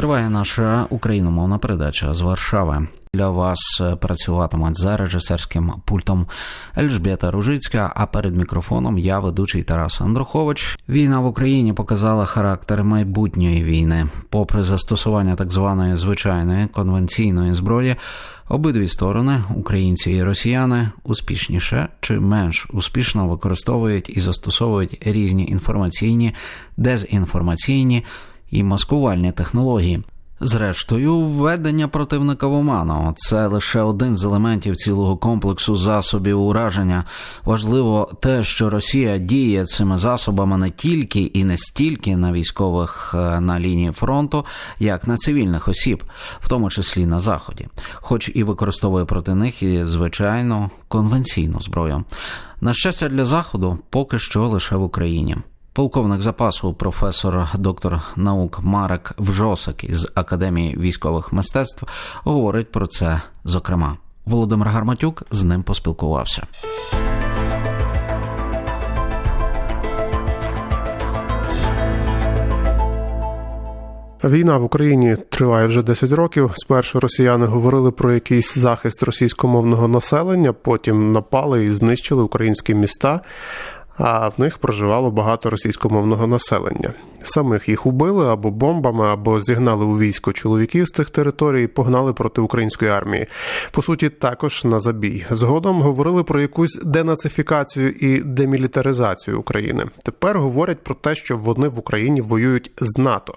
Триває наша україномовна передача з Варшави. Для вас е, працюватимуть за режисерським пультом Ельжбєта Ружицька. А перед мікрофоном я ведучий Тарас Андрухович. Війна в Україні показала характер майбутньої війни, попри застосування так званої звичайної конвенційної зброї. Обидві сторони, українці і росіяни, успішніше чи менш успішно використовують і застосовують різні інформаційні, дезінформаційні і маскувальні технології. Зрештою, введення противника в оману це лише один з елементів цілого комплексу засобів ураження. Важливо те, що Росія діє цими засобами не тільки і не стільки на військових е, на лінії фронту, як на цивільних осіб, в тому числі на заході, хоч і використовує проти них і звичайну конвенційну зброю. На щастя, для заходу поки що лише в Україні. Полковник запасу, професор доктор наук Марек Вжосик із Академії військових мистецтв говорить про це. Зокрема, Володимир Гарматюк з ним поспілкувався. Війна в Україні триває вже 10 років. Спершу росіяни говорили про якийсь захист російськомовного населення, потім напали і знищили українські міста. А в них проживало багато російськомовного населення. Самих їх убили або бомбами, або зігнали у військо чоловіків з тих територій, і погнали проти української армії. По суті, також на забій. Згодом говорили про якусь денацифікацію і демілітаризацію України. Тепер говорять про те, що вони в Україні воюють з НАТО.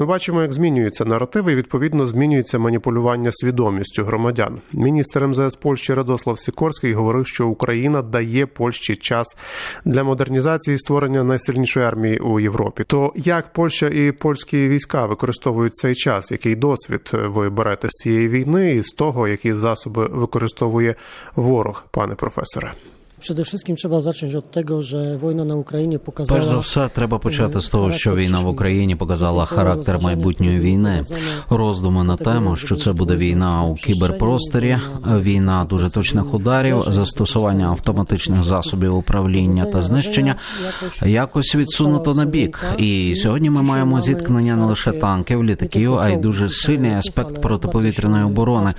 Ми бачимо, як змінюються наративи, і відповідно змінюється маніпулювання свідомістю громадян. Міністр МЗС Польщі Радослав Сікорський говорив, що Україна дає Польщі час для модернізації і створення найсильнішої армії у Європі. То як Польща і польські війська використовують цей час? Який досвід ви берете з цієї війни і з того, які засоби використовує ворог, пане професоре? Przede wszystkim trzeba zacząć od tego, że wojna na Україні показала... Перш за все, треба почати з того, що війна в Україні показала характер майбутньої війни. Роздуми на тему, що це буде війна у кіберпросторі, війна дуже точних ударів, застосування автоматичних засобів управління та знищення якось відсунуто на бік. І сьогодні ми маємо зіткнення не лише танків, літаків, а й дуже сильний аспект протиповітряної оборони,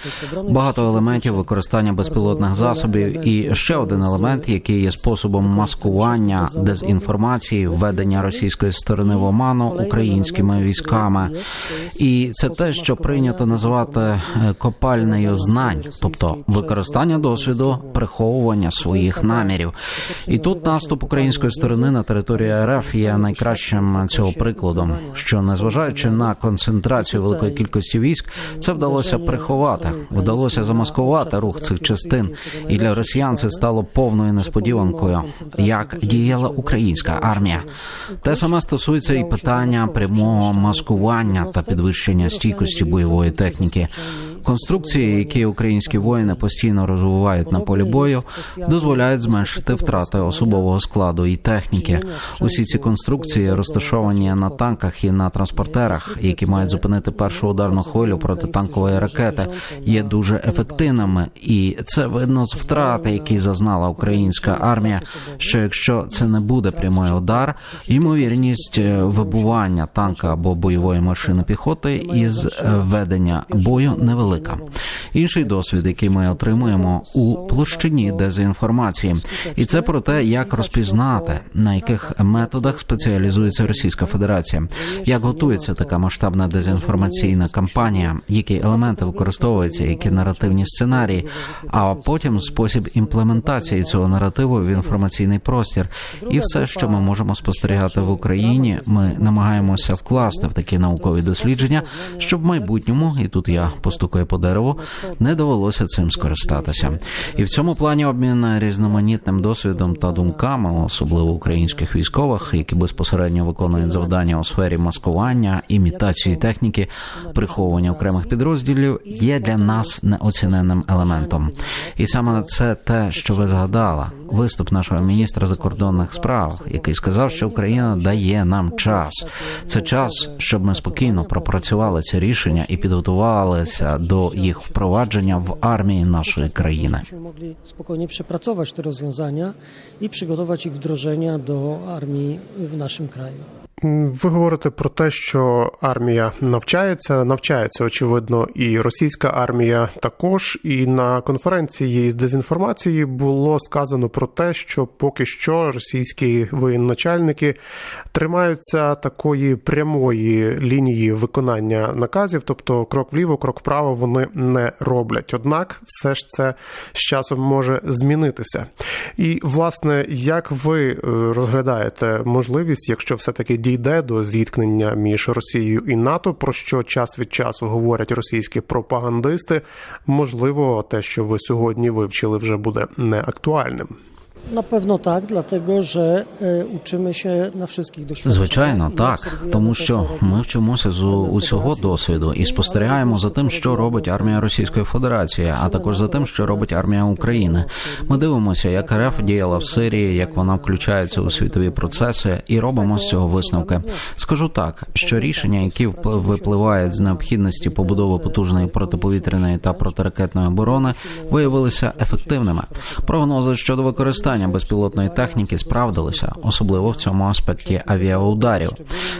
багато елементів використання безпілотних засобів і ще один елемент інструмент, який є способом маскування дезінформації, введення російської сторони в оману українськими військами, і це те, що прийнято називати е, копальнею знань, тобто використання досвіду, приховування своїх намірів. І тут наступ української сторони на територію РФ є найкращим цього прикладом, що незважаючи на концентрацію великої кількості військ, це вдалося приховати, вдалося замаскувати рух цих частин, і для росіян це стало повною приємною несподіванкою, як діяла українська армія. Те саме стосується і питання прямого маскування та підвищення стійкості бойової техніки. Конструкції, які українські воїни постійно розвивають на полі бою, дозволяють зменшити втрати особового складу і техніки. Усі ці конструкції розташовані на танках і на транспортерах, які мають зупинити першу ударну хвилю протитанкової ракети, є дуже ефективними, і це видно з втрати, які зазнала українська армія. Що якщо це не буде прямий удар, ймовірність е, вибування танка або бойової машини піхоти із е, ведення бою невелика велика. Інший досвід, який ми отримуємо у площині дезінформації, і це про те, як розпізнати на яких методах спеціалізується Російська Федерація, як готується така масштабна дезінформаційна кампанія, які елементи використовуються, які наративні сценарії, а потім спосіб імплементації цього наративу в інформаційний простір, і все, що ми можемо спостерігати в Україні, ми намагаємося вкласти в такі наукові дослідження, щоб в майбутньому, і тут я постукаю по дереву, не довелося цим скористатися. І в цьому плані обмін різноманітним досвідом та думками, особливо українських військових, які безпосередньо виконують завдання у сфері маскування, імітації техніки, приховування окремих підрозділів, є для нас неоціненним елементом. І саме це те, що ви згадала, виступ нашого міністра закордонних справ, який сказав, що Україна дає нам час. Це час, щоб ми спокійно пропрацювали це рішення і підготувалися до їх впровадження wprowadzenia w armii naszej krainy. Mogli spokojnie przepracować te rozwiązania i przygotować ich wdrożenia do armii w naszym kraju. Ви говорите про те, що армія навчається, навчається очевидно, і російська армія також. І на конференції з дезінформації було сказано про те, що поки що російські воєначальники тримаються такої прямої лінії виконання наказів, тобто крок вліво, крок вправо вони не роблять. Однак, все ж це з часом може змінитися. І власне, як ви е, розглядаєте можливість, якщо все таки дійде до зіткнення між Росією і НАТО, про що час від часу говорять російські пропагандисти, можливо, те, що ви сьогодні вивчили, вже буде неактуальним. Na pewno tak, dlatego że e, uczymy się na wszystkich doświadczeniach. Звичайно, так, тому що ми вчимося з усього досвіду і спостерігаємо за тим, що робить армія Російської Федерації, а також за тим, що робить армія України. Ми дивимося, як РФ діяла в Сирії, як вона включається у світові процеси, і робимо з цього висновки. Скажу так, що рішення, які випливають з необхідності побудови потужної протиповітряної та протиракетної оборони, виявилися ефективними. Прогнози щодо використання безпілотної техніки справдилися, особливо в цьому аспекті авіаударів.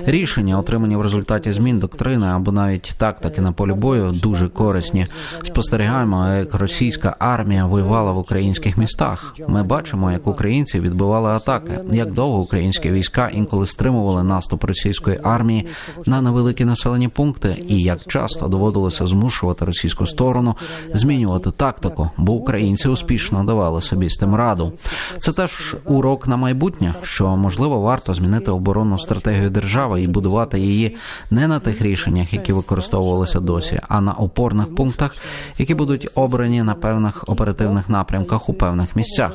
Рішення, отримані в результаті змін доктрини або навіть тактики на полі бою, дуже корисні. Спостерігаємо, як російська армія воювала в українських містах. Ми бачимо, як українці відбивали атаки, як довго українські війська інколи стримували наступ російської армії на невеликі населені пункти, і як часто доводилося змушувати російську сторону змінювати тактику, бо українці успішно давали собі з тим раду. Це теж урок на майбутнє, що можливо варто змінити оборонну стратегію держави і будувати її не на тих рішеннях, які використовувалися досі, а на опорних пунктах, які будуть обрані на певних оперативних напрямках у певних місцях.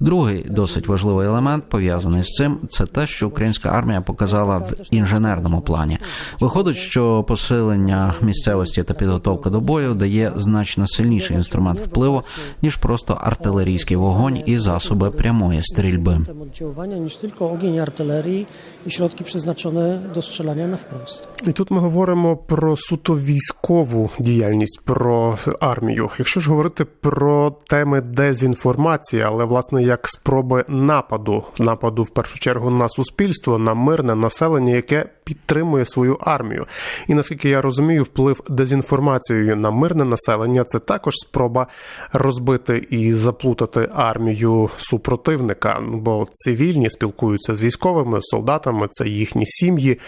Другий досить важливий елемент пов'язаний з цим, це те, що українська армія показала в інженерному плані. Виходить, що посилення місцевості та підготовка до бою дає значно сильніший інструмент впливу ніж просто артилерійський вогонь і засоби прямої стрільби. I środki przeznaczone do strzelania na wprost. І тут ми говоримо про суто військову діяльність, про армію. Якщо ж говорити про теми дезінформації, але власне як спроби нападу, нападу в першу чергу на суспільство, на мирне населення, яке підтримує свою армію. І наскільки я розумію, вплив дезінформацією на мирне населення це також спроба розбити і заплутати армію супротивника. Бо цивільні спілкуються з військовими, солдатами, це їхні сім'ї.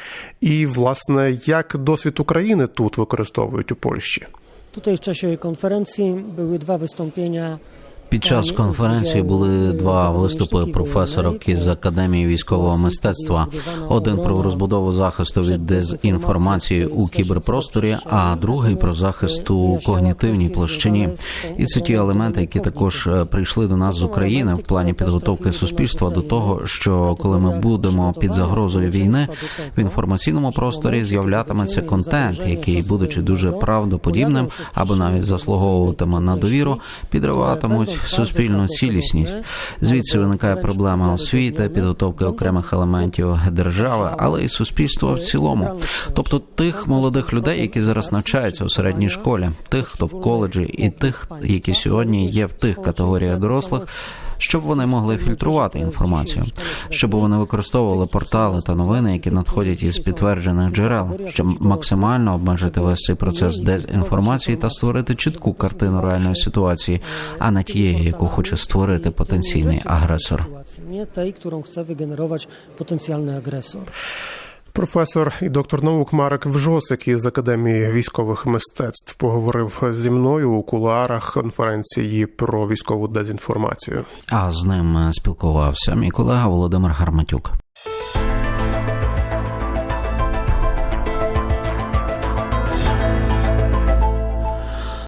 І власне як досвід України тут використовують у Польщі. Tutaj w czasie konferencji były dwa wystąpienia Під час конференції були два виступи професорок із академії військового мистецтва. Один про розбудову захисту від дезінформації у кіберпросторі, а другий про захист у когнітивній площині. І це ті елементи, які також е, прийшли до нас з України в плані підготовки суспільства до того, що коли ми будемо під загрозою війни, в інформаційному просторі з'являтиметься контент, який, будучи дуже правдоподібним або навіть заслуговуватиме на довіру, підриватимуть суспільну цілісність. Звідси виникає проблема освіти, підготовки окремих елементів держави, але і суспільства в цілому. Тобто тих молодих людей, які зараз навчаються у середній школі, тих, хто в коледжі, і тих, які сьогодні є в тих категоріях дорослих. Щоб вони могли фільтрувати інформацію, щоб вони використовували портали та новини, які надходять із підтверджених джерел, щоб максимально обмежити весь цей процес дезінформації та створити чітку картину реальної ситуації, а не тієї, яку хоче створити потенційний агресор. nie tej, którą chce wygenerować potencjalny agresor. Професор і доктор наук Марек Вжосик із Академії військових мистецтв поговорив зі мною у кулуарах конференції про військову дезінформацію. А з ним спілкувався мій колега Володимир Гарматюк.